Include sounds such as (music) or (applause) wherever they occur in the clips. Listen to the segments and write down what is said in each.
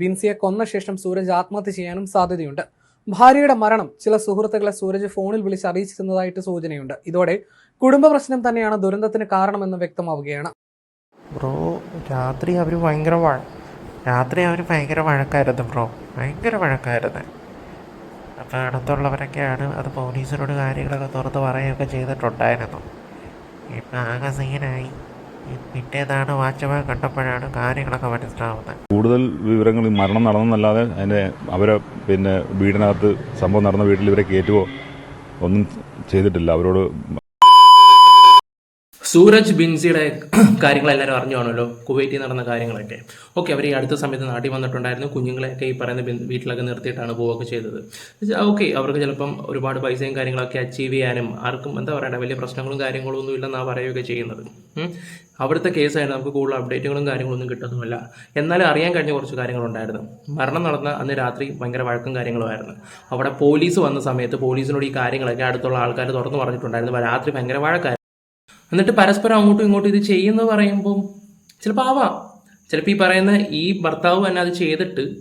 ബിൻസിയെ കൊന്ന ശേഷം സൂരജ് ആത്മഹത്യ ചെയ്യാനും സാധ്യതയുണ്ട്. ഭാര്യയുടെ മരണം ചില സുഹൃത്തുക്കളെ സൂരജ് ഫോണിൽ വിളിച്ച് അറിയിച്ചിരുന്നതായിട്ട് സൂചനയുണ്ട്. ഇതോടെ കുടുംബ പ്രശ്നം തന്നെയാണ് ദുരന്തത്തിന് കാരണമെന്ന് വ്യക്തമാവുകയാണ്. ബ്രോ രാത്രി അവർ ഭയങ്കര രാത്രി അവർ ഭയങ്കര വഴക്കായിരുന്നു ബ്രോ. ഭയങ്കര വഴക്കായിരുന്നു. അപ്പോൾ അടുത്തുള്ളവരൊക്കെയാണ് അത് പോലീസിനോട് കാര്യങ്ങളൊക്കെ തുറന്ന് പറയുകയൊക്കെ ചെയ്തിട്ടുണ്ടായിരുന്നു. ഇപ്പം ആകെ സീനായി. പിറ്റേന്നാണ് വാച്ച്മാൻ കണ്ടപ്പോഴാണ് കാര്യങ്ങളൊക്കെ മനസ്സിലാവുന്നത്. കൂടുതൽ വിവരങ്ങൾ മരണം നടന്നെന്നല്ലാതെ അതിന്റെ അവരെ പിന്നെ വീടിനകത്ത് സംഭവം നടന്ന വീട്ടിൽ ഇവരെ കയറ്റുകയോ ഒന്നും ചെയ്തിട്ടില്ല. അവരോട് സൂരജ് ബിൻസിയുടെ കാര്യങ്ങൾ എല്ലാവരും അറിഞ്ഞു കാണുമല്ലോ കുവൈറ്റിൽ നടന്ന കാര്യങ്ങളൊക്കെ. ഓക്കെ അവർ ഈ അടുത്ത സമയത്ത് നാട്ടിൽ വന്നിട്ടുണ്ടായിരുന്നു. കുഞ്ഞുങ്ങളെയൊക്കെ ഈ പറയുന്ന വീട്ടിലൊക്കെ നിർത്തിയിട്ടാണ് പോവുകയൊക്കെ ചെയ്തത്. ഓക്കെ അവർക്ക് ചിലപ്പം ഒരുപാട് പൈസയും കാര്യങ്ങളൊക്കെ അച്ചീവ് ചെയ്യാനും ആർക്കും എന്താ പറയണ്ട വലിയ പ്രശ്നങ്ങളും കാര്യങ്ങളും ഒന്നും ഇല്ലെന്നാണ് പറയുകയൊക്കെ ചെയ്യുന്നത്. അവിടുത്തെ കേസായിട്ട് നമുക്ക് കൂടുതൽ അപ്ഡേറ്റുകളും കാര്യങ്ങളൊന്നും കിട്ടുന്നുമില്ല എന്നാലും അറിയാൻ കഴിഞ്ഞ കുറച്ച് കാര്യങ്ങളുണ്ടായിരുന്നു. മരണം നടന്ന അന്ന് രാത്രി ഭയങ്കര വഴക്കും കാര്യങ്ങളുമായിരുന്നു അവിടെ പോലീസ് വന്ന സമയത്ത് പോലീസിനോട് ഈ കാര്യങ്ങളൊക്കെ അടുത്തുള്ള ആൾക്കാർ തുറന്നു പറഞ്ഞിട്ടുണ്ടായിരുന്നു. രാത്രി ഭയങ്കര വഴക്കായിരുന്നു. എന്നിട്ട് പരസ്പരം അങ്ങോട്ടും ഇങ്ങോട്ടും ഇത് ചെയ്യുന്ന പറയുമ്പം ചിലപ്പോൾ ആവാം. ചിലപ്പോൾ ഈ പറയുന്ന ഈ ഭർത്താവ് തന്നെ അത് ചെയ്തിട്ട്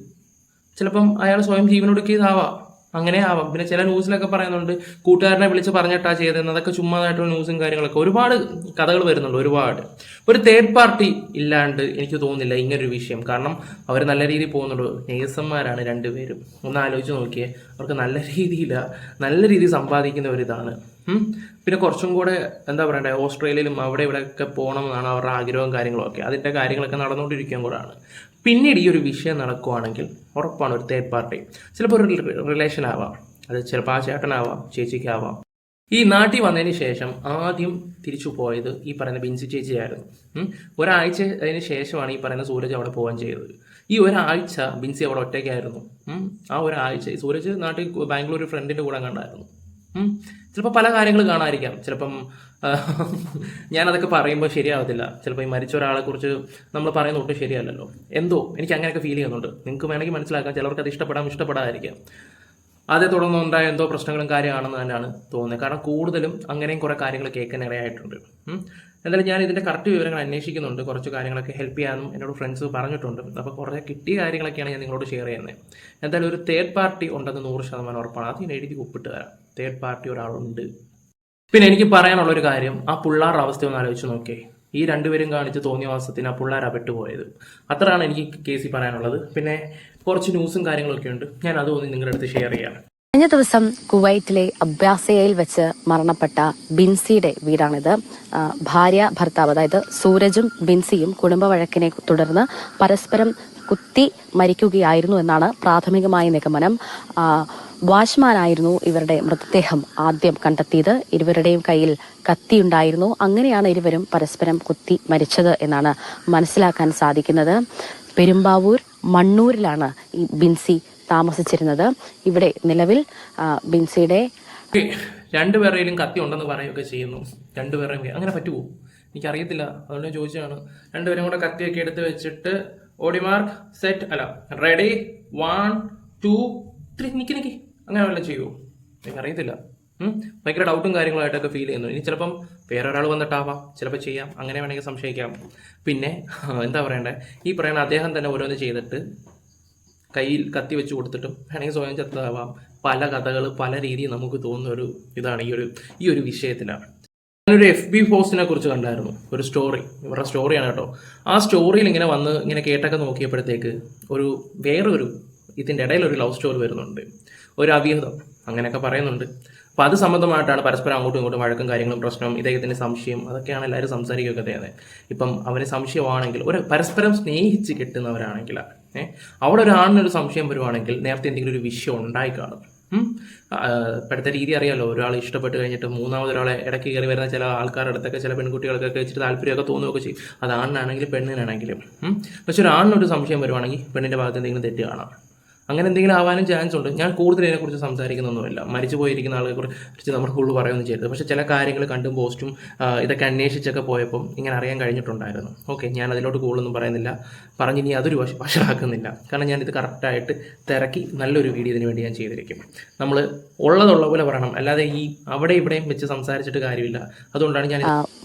ചിലപ്പം അയാൾ സ്വയം ജീവനൊടുക്കിയതാവാം. അങ്ങനെ ആവാം. പിന്നെ ചില ന്യൂസിലൊക്കെ പറയുന്നുണ്ട് കൂട്ടുകാരനെ വിളിച്ച് പറഞ്ഞിട്ടാ ചെയ്തതെന്ന്. അതൊക്കെ ചുമ്മാതായിട്ടുള്ള ന്യൂസും കാര്യങ്ങളൊക്കെ. ഒരുപാട് കഥകൾ വരുന്നുണ്ട് ഒരുപാട്. ഒരു തേർഡ് പാർട്ടി ഇല്ലാണ്ട് എനിക്ക് തോന്നുന്നില്ല ഇങ്ങനൊരു വിഷയം. കാരണം അവർ നല്ല രീതിയിൽ പോകുന്നുണ്ട് നേഴ്സന്മാരാണ് രണ്ടുപേരും. ഒന്ന് ആലോചിച്ച് നോക്കിയേ അവർക്ക് നല്ല രീതിയിൽ നല്ല രീതിയിൽ സമ്പാദിക്കുന്ന ഒരിതാണ് ഉം. പിന്നെ കുറച്ചും കൂടെ എന്താ പറയണ്ടേ ഓസ്ട്രേലിയയിലും അവിടെ ഇവിടെയൊക്കെ പോകണമെന്നാണ് അവരുടെ ആഗ്രഹവും കാര്യങ്ങളും ഒക്കെ അതിന്റെ കാര്യങ്ങളൊക്കെ നടന്നുകൊണ്ടിരിക്കുകയും കൂടാണ്. പിന്നീട് ഈ ഒരു വിഷയം നടക്കുവാണെങ്കിൽ ഉറപ്പാണ് ഒരു തേർഡ് പാർട്ടി ചിലപ്പോൾ ഒരു റിലേഷൻ ആവാം. അത് ചിലപ്പോൾ ആ ചേട്ടനാവാം ചേച്ചിക്കാവാം. ഈ നാട്ടിൽ വന്നതിന് ശേഷം ആദ്യം തിരിച്ചു പോയത് ഈ പറയുന്ന ബിൻസി ചേച്ചിയായിരുന്നു. ഒരാഴ്ച അതിന് ശേഷമാണ് ഈ പറയുന്ന സൂരജ് അവിടെ പോകാൻ ചെയ്തത്. ഈ ഒരാഴ്ച ബിൻസി അവിടെ ഒറ്റയ്ക്കായിരുന്നു. ആ ഒരാഴ്ച സൂരജ് നാട്ടിൽ ബാംഗ്ലൂർ ഫ്രണ്ടിന്റെ കൂടെ കണ്ടായിരുന്നു ചിലപ്പോൾ പല കാര്യങ്ങൾ കാണാതിരിക്കാം. ചിലപ്പം ഞാനതൊക്കെ പറയുമ്പോൾ ശരിയാവത്തില്ല. ചിലപ്പോൾ ഈ മരിച്ച ഒരാളെ കുറിച്ച് നമ്മൾ പറയുന്ന ഒട്ടും ശരിയല്ലല്ലോ. എന്തോ എനിക്ക് അങ്ങനെയൊക്കെ ഫീൽ ചെയ്യുന്നുണ്ട്. നിങ്ങൾക്ക് വേണമെങ്കിൽ മനസ്സിലാക്കാം. ചിലർക്ക് അത് ഇഷ്ടപ്പെടാം ഇഷ്ടപ്പെടാതിരിക്കാം. അതേ തുടർന്ന് ഉണ്ടായ എന്തോ പ്രശ്നങ്ങളും കാര്യമാണെന്ന് തന്നെയാണ് തോന്നുന്നത്. കാരണം കൂടുതലും അങ്ങനെയും കുറേ കാര്യങ്ങൾ കേൾക്കാൻ ഇടയായിട്ടുണ്ട്. എന്തായാലും ഞാൻ ഇതിന്റെ കറക്റ്റ് വിവരങ്ങൾ അന്വേഷിക്കുന്നുണ്ട്. കുറച്ച് കാര്യങ്ങളൊക്കെ ഹെൽപ്പ് ചെയ്യാനും എന്നോട് ഫ്രണ്ട്സ് പറഞ്ഞിട്ടുണ്ട്. അപ്പോൾ കുറേ കിട്ടിയ കാര്യങ്ങളൊക്കെയാണ് ഞാൻ നിങ്ങളോട് ഷെയർ ചെയ്യുന്നത്. എന്തായാലും ഒരു തേർഡ് പാർട്ടി ഉണ്ടെന്ന് നൂറ് ശതമാനം ഉറപ്പാണ്. അത് ഞാൻ എഴുതി ഒപ്പിട്ട് തരാം. തേർഡ് പാർട്ടി ഒരാളുണ്ട്. പിന്നെ എനിക്ക് പറയാനുള്ള ഒരു കാര്യം ആ പിള്ളേരുടെ അവസ്ഥ ഒന്ന് ആലോചിച്ച് നോക്കേ ഈ രണ്ടുപേരും കാണിച്ച് തോന്നിയ വാസത്തിന് ആ പിള്ളേരാ അപെട്ടുപോയത് അത്രയാണ് എനിക്ക് കേസിൽ പറയാനുള്ളത്. പിന്നെ കുറച്ച് ന്യൂസും കാര്യങ്ങളൊക്കെ ഉണ്ട്. ഞാൻ അതൊന്ന് നിങ്ങളുടെ അടുത്ത് ഷെയർ ചെയ്യാം. കഴിഞ്ഞ ദിവസം കുവൈറ്റിലെ അബ്ബാസയയിൽ വെച്ച് മരണപ്പെട്ട ബിൻസിയുടെ വീടാണിത്. ഭാര്യ ഭർത്താവ് അതായത് സൂരജും ബിൻസിയും കുടുംബ വഴക്കിനെ തുടർന്ന് പരസ്പരം കുത്തി മരിക്കുകയായിരുന്നു എന്നാണ് പ്രാഥമികമായ നിഗമനം. വാച്ച്മാനായിരുന്നു ഇവരുടെ മൃതദേഹം ആദ്യം കണ്ടെത്തിയത്. ഇരുവരുടെയും കയ്യിൽ കത്തിയുണ്ടായിരുന്നു. അങ്ങനെയാണ് ഇരുവരും പരസ്പരം കുത്തി മരിച്ചത് എന്നാണ് മനസ്സിലാക്കാൻ സാധിക്കുന്നത്. പെരുമ്പാവൂർ മണ്ണൂരിലാണ് ഈ ബിൻസി താമസിച്ചിരുന്നത്. ഇവിടെ നിലവിൽ ബിൻസിയുടെ രണ്ടുപേരുടെയും കത്തി ഉണ്ടെന്ന് പറയുകയൊക്കെ ചെയ്യുന്നു. രണ്ടുപേരുടെയും അങ്ങനെ പറ്റുമോ എനിക്കറിയത്തില്ല. അതുകൊണ്ട് ചോദിച്ചതാണ്. രണ്ടുപേരും കൂടെ കത്തിയൊക്കെ എടുത്ത് വെച്ചിട്ട് ഓഡിമാർക്ക് സെറ്റ്. അല്ല റെഡി. One two three. നിൽക്കി നിക്ക്. അങ്ങനെ വല്ലതും ചെയ്യുമോ എനിക്ക് അറിയത്തില്ല ഭയങ്കര ഡൗട്ടും കാര്യങ്ങളായിട്ടൊക്കെ ഫീൽ ചെയ്യുന്നു. ഇനി ചിലപ്പം വേറെ ഒരാൾ വന്നിട്ടാവാം ചിലപ്പോൾ ചെയ്യാം. അങ്ങനെ വേണമെങ്കിൽ സംശയിക്കാം. പിന്നെ (laughs) എന്താ പറയണ്ടേ? ഈ പറയുന്ന അദ്ദേഹം തന്നെ ഓരോന്ന് ചെയ്തിട്ട് കയ്യിൽ കത്തി വെച്ച് കൊടുത്തിട്ടും വേണമെങ്കിൽ സ്വയം ചത്താവാം പല കഥകൾ പല രീതിയിൽ നമുക്ക് തോന്നുന്ന ഒരു ഇതാണ് ഈ ഒരു ഈ ഒരു വിഷയത്തിലാണ്. ഞാനൊരു എഫ് ബി പോസ്റ്റിനെ കുറിച്ച് കണ്ടായിരുന്നു. ഒരു സ്റ്റോറി ഇവരുടെ സ്റ്റോറിയാണ് കേട്ടോ. ആ സ്റ്റോറിയിൽ ഇങ്ങനെ വന്ന് ഇങ്ങനെ കേട്ടൊക്കെ നോക്കിയപ്പോഴത്തേക്ക് ഒരു വേറൊരു ഇതിന്റെ ഇടയിൽ ഒരു ലവ് സ്റ്റോറി വരുന്നുണ്ട്. ഒരു അവിഹിതം അങ്ങനെയൊക്കെ പറയുന്നുണ്ട്. അപ്പോൾ അത് സംബന്ധമായിട്ടാണ് പരസ്പരം അങ്ങോട്ടും ഇങ്ങോട്ടും വഴക്കും കാര്യങ്ങളും പ്രശ്നവും ഇദ്ദേഹത്തിന്റെ സംശയം അതൊക്കെയാണ് എല്ലാവരും സംസാരിക്കുകയൊക്കെ ചെയ്യുന്നത്. ഇപ്പം അവന് സംശയമാണെങ്കിൽ ഒരു പരസ്പരം സ്നേഹിച്ച് കിട്ടുന്നവരാണെങ്കിൽ ഏഹ് അവിടെ ഒരു സംശയം വരുവാണെങ്കിൽ നേരത്തെ എന്തെങ്കിലും ഒരു വിഷയം ഉണ്ടായി കാണും. ഇപ്പോഴത്തെ രീതി അറിയാമല്ലോ ഒരാൾ ഇഷ്ടപ്പെട്ട് കഴിഞ്ഞിട്ട് മൂന്നാമത് ഒരാളെ ഇടയ്ക്ക് കയറി വരുന്ന ചില ആൾക്കാരുടെ അടുത്തൊക്കെ ചില പെൺകുട്ടികൾക്കൊക്കെ വെച്ചിട്ട് താല്പര്യമൊക്കെ തോന്നുകയൊക്കെ ചെയ്യും. അത് ആണിനാണെങ്കിലും പെണ്ണിനാണെങ്കിലും. പക്ഷെ ഒരു ആണിനൊരു സംശയം വരുവാണെങ്കിൽ പെണ്ണിന്റെ ഭാഗത്ത് എന്തെങ്കിലും തെറ്റ് കാണാം. അങ്ങനെ എന്തെങ്കിലും ആവാനും ചാൻസ് ഉണ്ട്. ഞാൻ കൂടുതൽ ഇതിനെക്കുറിച്ച് സംസാരിക്കുന്നൊന്നുമില്ല. മരിച്ചു പോയിരിക്കുന്ന ആളുകളെ കുറിച്ച് നമ്മൾ കൂടുതൽ പറയുകയൊന്നും ചെയ്യരുത്. പക്ഷേ ചില കാര്യങ്ങൾ കണ്ടും പോസ്റ്റും ഇതൊക്കെ അന്വേഷിച്ചൊക്കെ പോയപ്പം ഇങ്ങനെ അറിയാൻ കഴിഞ്ഞിട്ടുണ്ടായിരുന്നു. ഓക്കെ ഞാൻ അതിലോട്ട് കൂടുതലൊന്നും പറയുന്നില്ല. പറഞ്ഞ് ഇനി അതൊരു വശ വഷളാക്കുന്നില്ല കാരണം ഞാനിത് കറക്റ്റായിട്ട് തിരക്കി നല്ലൊരു വീഡിയോ ഇതിന് വേണ്ടി ഞാൻ ചെയ്തിരിക്കും. നമ്മൾ ഉള്ളതുള്ള പോലെ പറയണം. അല്ലാതെ ഈ അവിടെ ഇവിടെയും വെച്ച് സംസാരിച്ചിട്ട് കാര്യമില്ല. അതുകൊണ്ടാണ് ഞാൻ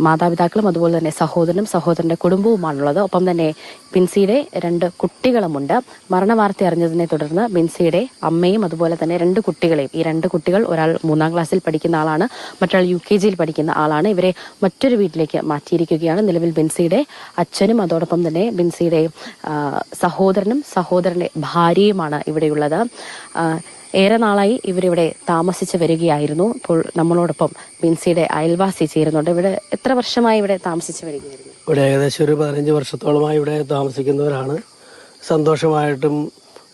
മാതാപിതാക്കളും അതുപോലെ തന്നെ സഹോദരനും സഹോദരന്റെ കുടുംബവുമാണുള്ളത്. ഒപ്പം തന്നെ പിൻസിയുടെ രണ്ട് കുട്ടികളുമുണ്ട്. മരണവാർത്ത അറിഞ്ഞതിനെ തുടർന്ന് ബിൻസിയുടെ അമ്മയും അതുപോലെ തന്നെ രണ്ട് കുട്ടികളെയും ഈ രണ്ട് കുട്ടികൾ ഒരാൾ മൂന്നാം ക്ലാസ്സിൽ പഠിക്കുന്ന ആളാണ് മറ്റൊരാൾ യു കെ ജിയിൽ പഠിക്കുന്ന ആളാണ്. ഇവരെ മറ്റൊരു വീട്ടിലേക്ക് മാറ്റിയിരിക്കുകയാണ് നിലവിൽ ബിൻസിയുടെ അച്ഛനും അതോടൊപ്പം തന്നെ ബിൻസിയുടെ സഹോദരനും സഹോദരന്റെ ഭാര്യയുമാണ് ഇവിടെയുള്ളത്. ഏറെ നാളായി ഇവരിവിടെ താമസിച്ച് വരികയായിരുന്നു. ഇപ്പോൾ നമ്മളോടൊപ്പം ബിൻസിയുടെ അയൽവാസി ചേരുന്നുണ്ട്. ഇവിടെ എത്ര വർഷമായി ഇവിടെ താമസിച്ച് വരികയായിരുന്നു? ഇവിടെ ഏകദേശം ഒരു പതിനഞ്ച് വർഷത്തോളമായി ഇവിടെ താമസിക്കുന്നവരാണ്. സന്തോഷമായിട്ടും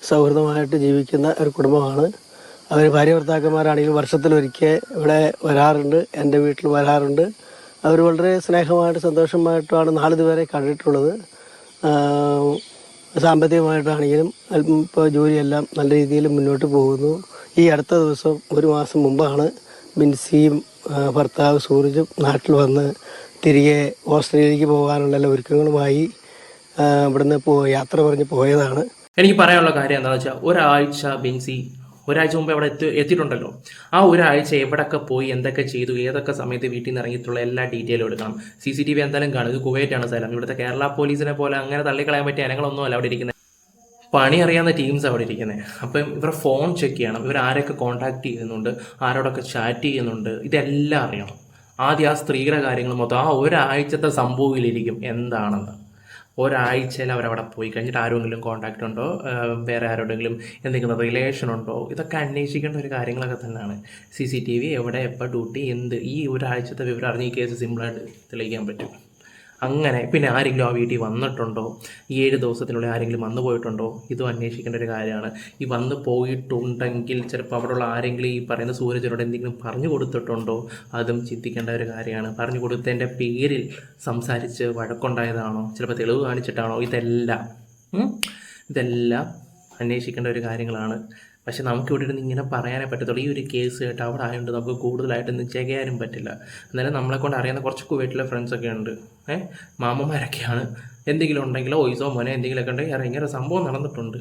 സൗഹൃദമായിട്ട് ജീവിക്കുന്ന ഒരു കുടുംബമാണ്. അവർ ഭാര്യ ഭർത്താക്കന്മാരാണെങ്കിൽ വർഷത്തിലൊരിക്കൽ ഇവിടെ വരാറുണ്ട് എന്റെ വീട്ടിൽ വരാറുണ്ട്. അവർ വളരെ സ്നേഹമായിട്ട് സന്തോഷമായിട്ടുമാണ് നാളിതുവരെ കണ്ടിട്ടുള്ളത്. സാമ്പത്തികമായിട്ടാണെങ്കിലും അല്പം ഇപ്പോൾ ജോലിയെല്ലാം നല്ല രീതിയിൽ മുന്നോട്ട് പോകുന്നു. ഈ അടുത്ത ദിവസം ഒരു മാസം മുമ്പാണ് ബിൻസിയും ഭർത്താവ് സൂരജും നാട്ടിൽ വന്ന് തിരികെ ഓസ്ട്രേലിയയിലേക്ക് പോകാനുള്ള എല്ലാ ഒരുക്കങ്ങളുമായി ഇവിടുന്ന് പോ യാത്ര പറഞ്ഞ് പോയതാണ്. എനിക്ക് പറയാനുള്ള കാര്യം എന്താണെന്ന് വെച്ചാൽ ഒരാഴ്ച ബിൻസി ഒരാഴ്ച മുമ്പ് അവിടെ എത്തി എത്തിയിട്ടുണ്ടല്ലോ. ആ ഒരാഴ്ച എവിടെയൊക്കെ പോയി എന്തൊക്കെ ചെയ്തു ഏതൊക്കെ സമയത്ത് വീട്ടിൽ നിന്ന് ഇറങ്ങിയിട്ടുള്ള എല്ലാ ഡീറ്റെയിലും എടുക്കണം. സി സി ടി വി എന്തായാലും കാണും. ഇത് കുവൈറ്റാണ് സ്ഥലം. ഇവിടുത്തെ കേരള പോലീസിനെ പോലെ അങ്ങനെ തള്ളിക്കളയാൻ പറ്റിയ അനങ്ങളൊന്നും അല്ല അവിടെ ഇരിക്കുന്നത് പണി അറിയാവുന്ന ടീംസ് അവിടെ ഇരിക്കുന്നത് അപ്പം ഇവരുടെ ഫോൺ ചെക്ക് ചെയ്യണം. ഇവർ ആരൊക്കെ കോൺടാക്ട് ചെയ്യുന്നുണ്ട്? ആരോടൊക്കെ ചാറ്റ് ചെയ്യുന്നുണ്ട്? ഇതെല്ലാം അറിയണം. ആദ്യം ആ സ്ത്രീയുടെ കാര്യങ്ങൾ മൊത്തം ആ ഒരാഴ്ചത്തെ സംഭവത്തിലിരിക്കും എന്താണെന്ന്. ഒരാഴ്ചയിൽ അവരവിടെ പോയി കഴിഞ്ഞിട്ട് ആരെങ്കിലും കോൺടാക്റ്റ് ഉണ്ടോ? വേറെ ആരോടെങ്കിലും എന്തെങ്കിലും റിലേഷൻ ഉണ്ടോ? ഇതൊക്കെ അന്വേഷിക്കേണ്ട ഒരു കാര്യങ്ങളൊക്കെ തന്നെയാണ്. സി സി ടി വി എവിടെ എപ്പോൾ ഡ്യൂട്ടി എന്ത്? ഈ ഒരാഴ്ചത്തെ വിവരം അറിഞ്ഞ് ഈ കേസ് സിമ്പിളായിട്ട് തെളിയിക്കാൻ പറ്റും. അങ്ങനെ പിന്നെ ആരെങ്കിലും ആ വീട്ടിൽ വന്നിട്ടുണ്ടോ? ഈ ഏഴ് ദിവസത്തിനുള്ളിൽ ആരെങ്കിലും വന്നു പോയിട്ടുണ്ടോ? ഇതും അന്വേഷിക്കേണ്ട ഒരു കാര്യമാണ്. ഈ വന്ന് പോയിട്ടുണ്ടെങ്കിൽ ചിലപ്പോൾ അവിടെയുള്ള ആരെങ്കിലും ഈ പറയുന്ന സൂരജിനോട് എന്തെങ്കിലും പറഞ്ഞു കൊടുത്തിട്ടുണ്ടോ? അതും ചിന്തിക്കേണ്ട ഒരു കാര്യമാണ്. പറഞ്ഞു കൊടുത്തതിന്റെ പേരിൽ സംസാരിച്ച് വഴക്കുണ്ടായതാണോ? ചിലപ്പോൾ തെളിവ് കാണിച്ചിട്ടാണോ? ഇതെല്ലാം ഇതെല്ലാം അന്വേഷിക്കേണ്ട ഒരു കാര്യങ്ങളാണ്. പക്ഷെ നമുക്ക് ഇവിടെ ഇരുന്ന് ഇങ്ങനെ പറയാനേ പറ്റത്തുള്ളൂ. ഈ ഒരു കേസ് കേട്ട് അവിടെ ആയതുകൊണ്ട് നമുക്ക് കൂടുതലായിട്ടൊന്നും ചെയ്യാനും പറ്റില്ല. എന്നാലും നമ്മളെ കൊണ്ട് അറിയുന്ന കുറച്ച് കുവൈറ്റിലെ ഫ്രണ്ട്സൊക്കെ ഉണ്ട്. ഏഹ് മാമന്മാരൊക്കെയാണ്. എന്തെങ്കിലും ഉണ്ടെങ്കിലോ ഒയ്സോ മോനെ എന്തെങ്കിലുമൊക്കെ ഉണ്ടെങ്കിൽ അറിയാം. ഇങ്ങനെ സംഭവം നടന്നിട്ടുണ്ട്.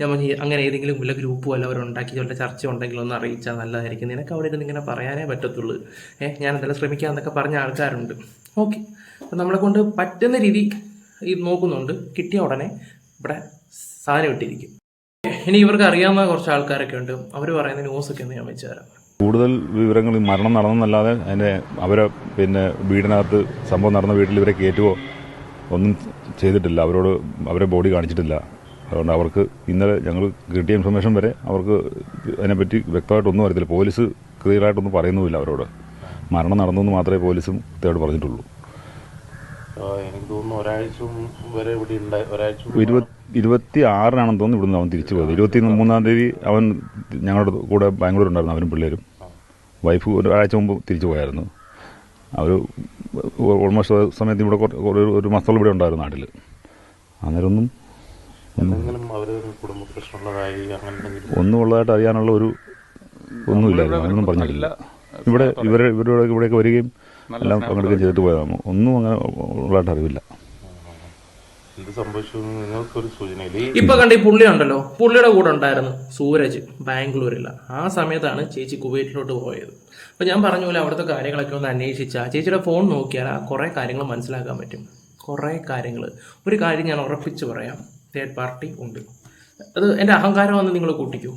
ഞാൻ പറഞ്ഞു, അങ്ങനെ ഏതെങ്കിലും വല്ല ഗ്രൂപ്പ് വല്ല അവരുണ്ടാക്കി വല്ല ചർച്ച ഉണ്ടെങ്കിലും ഒന്ന് അറിയിച്ചാൽ നല്ലതായിരിക്കും. നിനക്ക് അവിടെ ഇരുന്ന് ഇങ്ങനെ പറയാനേ പറ്റത്തുള്ളൂ. ഏഹ് ഞാൻ എന്തായാലും ശ്രമിക്കാമെന്നൊക്കെ പറഞ്ഞ ആൾക്കാരുണ്ട്. ഓക്കെ. അപ്പം നമ്മളെ കൊണ്ട് പറ്റുന്ന രീതി ഇത് നോക്കുന്നുണ്ട്. കിട്ടിയ ഉടനെ ഇവിടെ സാധനം ഇട്ടിരിക്കും. ഇനി ഇവർക്ക് അറിയാവുന്ന കുറച്ച് ആൾക്കാരൊക്കെ ഉണ്ട്. അവർ പറയുന്ന ന്യൂസൊക്കെ ഒന്ന് ഞാൻ വെച്ച് തരാം. കൂടുതൽ വിവരങ്ങൾ മരണം നടന്നെന്നല്ലാതെ അതിന്റെ അവരെ പിന്നെ വീടിനകത്ത് സംഭവം നടന്ന വീട്ടിൽ ഇവരെ കയറ്റുകയോ ഒന്നും ചെയ്തിട്ടില്ല. അവരോട് അവരെ ബോഡി കാണിച്ചിട്ടില്ല. അതുകൊണ്ട് അവർക്ക് ഇന്നലെ ഞങ്ങൾ കിട്ടിയ ഇൻഫർമേഷൻ വരെ അവർക്ക് അതിനെപ്പറ്റി വ്യക്തമായിട്ടൊന്നും അറിയത്തില്ല. പോലീസ് ക്ലിയറായിട്ടൊന്നും പറയുന്നുമില്ല അവരോട്. മരണം നടന്നു എന്ന് മാത്രമേ പോലീസും കൃത്യമായിട്ട് പറഞ്ഞിട്ടുള്ളൂ. എനിക്ക് തോന്നുന്നു ഒരാഴ്ച വരെ ഇവിടെ ഉണ്ടായി ഒരാഴ്ച ഇരുപത്തി ഇരുപത്തി ആറിനാണെന്ന് തോന്നുന്നു ഇവിടുന്ന് അവൻ തിരിച്ചു പോയത്. ഇരുപത്തി മൂന്നാം തീയതി അവൻ ഞങ്ങളുടെ കൂടെ ബാംഗ്ലൂർ ഉണ്ടായിരുന്നു അവനും പിള്ളേരും. വൈഫ് ഒരാഴ്ച മുമ്പ് തിരിച്ചു പോയായിരുന്നു. അവർ ഓൾമോസ്റ്റ് സമയത്ത് ഇവിടെ ഒരു- ഒരു മാസത്തോളം ഇവിടെ ഉണ്ടായിരുന്നു നാട്ടിൽ അന്നേരമൊന്നും ഒന്നും എന്തെങ്കിലും അവർ കുടുംബ പ്രശ്നമുള്ളതായി അങ്ങനെ ഒന്നും ഉള്ളതായിട്ട് അറിയാനുള്ള ഒരു ഒന്നുമില്ലായിരുന്നു. അങ്ങനൊന്നും പറഞ്ഞിട്ടില്ല. ഇവിടെ ഇവരെ ഇവരുടെ ഇവിടെയൊക്കെ വരികയും എല്ലാം പങ്കെടുക്കുകയും ചെയ്തിട്ട് പോയതാണ് ഒന്നും അങ്ങനെ ഉള്ളതായിട്ട് അറിവില്ല. ഇപ്പൊ കണ്ട ഈ പുള്ളി ഉണ്ടല്ലോ. പുള്ളിയുടെ കൂടെ ഉണ്ടായിരുന്നു സൂരജ് ബാംഗ്ലൂരില്ല ആ സമയത്താണ് ചേച്ചി കുവൈറ്റിലോട്ട് പോയത്. അപ്പൊ ഞാൻ പറഞ്ഞ പോലെ അവിടുത്തെ കാര്യങ്ങളൊക്കെ ഒന്ന് അന്വേഷിച്ചാൽ ചേച്ചിയുടെ ഫോൺ നോക്കിയാൽ ആ കുറേ കാര്യങ്ങൾ മനസ്സിലാക്കാൻ പറ്റും. കുറേ കാര്യങ്ങൾ ഒരു കാര്യം ഞാൻ ഉറപ്പിച്ച് പറയാം. തേർഡ് പാർട്ടി ഉണ്ട്. അത് എന്റെ അഹങ്കാരമെന്ന് നിങ്ങൾ കൂട്ടിക്കൂ.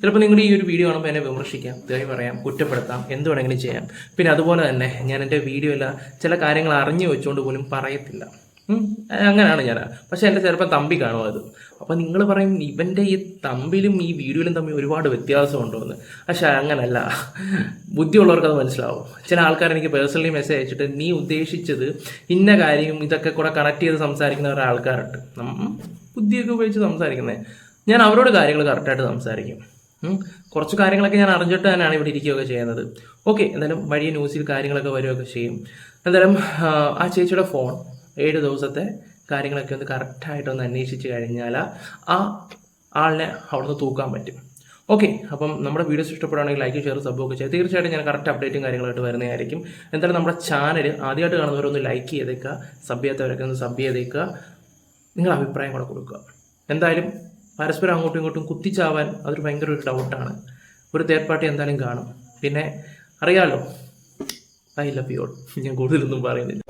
ചിലപ്പോൾ നിങ്ങൾ ഈ ഒരു വീഡിയോ കാണുമ്പോൾ എന്നെ വിമർശിക്കാം തെറി പറയാം കുറ്റപ്പെടുത്താം എന്ത് വേണമെങ്കിലും ചെയ്യാം. പിന്നെ അതുപോലെ തന്നെ ഞാൻ എന്റെ വീഡിയോയിൽ ചില കാര്യങ്ങൾ അറിഞ്ഞു വെച്ചുകൊണ്ട് പോലും പറയത്തില്ല. അങ്ങനെയാണ് ഞാൻ പക്ഷെ എന്റെ ചിലപ്പോൾ തമ്പി കാണും അത്. അപ്പോൾ നിങ്ങൾ പറയും ഇവന്റെ ഈ തമ്പിലും ഈ വീഡിയോയിലും തമ്മിൽ ഒരുപാട് വ്യത്യാസമുണ്ടോയെന്ന് പക്ഷെ അങ്ങനല്ല. ബുദ്ധിയുള്ളവർക്ക് അത് മനസ്സിലാവും. ചില ആൾക്കാർ എനിക്ക് പേഴ്സണലി മെസ്സേജ് അയച്ചിട്ട് നീ ഉദ്ദേശിച്ചത് ഇന്ന കാര്യം ഇതൊക്കെ കൂടെ കണക്ട് ചെയ്ത് സംസാരിക്കുന്ന ഒരാൾക്കാരുണ്ട് ബുദ്ധിയൊക്കെ ഉപയോഗിച്ച് സംസാരിക്കുന്നത് ഞാൻ അവരോട് കാര്യങ്ങൾ കറക്റ്റായിട്ട് സംസാരിക്കും. കുറച്ച് കാര്യങ്ങളൊക്കെ ഞാൻ അറിഞ്ഞിട്ട് തന്നെയാണ് ഇവിടെ ഇരിക്കുകയൊക്കെ ചെയ്യുന്നത്. ഓക്കെ എന്തായാലും വഴിയ ന്യൂസിൽ കാര്യങ്ങളൊക്കെ വരികയൊക്കെ ചെയ്യും. എന്തായാലും ആ ചേച്ചിയുടെ ഫോൺ ഏഴ് ദിവസത്തെ കാര്യങ്ങളൊക്കെ ഒന്ന് കറക്റ്റായിട്ടൊന്ന് അന്വേഷിച്ച് കഴിഞ്ഞാൽ ആ ആളിനെ അവിടുന്ന് തൂക്കാൻ പറ്റും. ഓക്കെ അപ്പം നമ്മുടെ വീഡിയോസ് ഇഷ്ടപ്പെടുകയാണെങ്കിൽ ലൈക്ക് ഷെയർ സബ്ബ് ഒക്കെ ചെയ്യുക. തീർച്ചയായിട്ടും ഞാൻ കറക്റ്റ് അപ്ഡേറ്റും കാര്യങ്ങളായിട്ട് വരുന്നതായിരിക്കും. എന്തായാലും നമ്മുടെ ചാനൽ ആദ്യമായിട്ട് കാണുന്നവരൊന്ന് ലൈക്ക് ചെയ്തേക്കുക സബ് ചെയ്യാത്തവരൊക്കെ ഒന്ന് സബ് ചെയ്തേക്കുക. നിങ്ങളുടെ അഭിപ്രായം കൂടെ കൊടുക്കുക. എന്തായാലും പരസ്പരം അങ്ങോട്ടും ഇങ്ങോട്ടും കുത്തിച്ചാവാൻ അതൊരു ഭയങ്കര ഒരു ഡൗട്ടാണ് ഒരു തേർഡ് പാർട്ടി എന്തായാലും കാണും. പിന്നെ അറിയാമല്ലോ ഐ ലവ് യു ഞാൻ കൂടുതലൊന്നും പറയുന്നില്ല.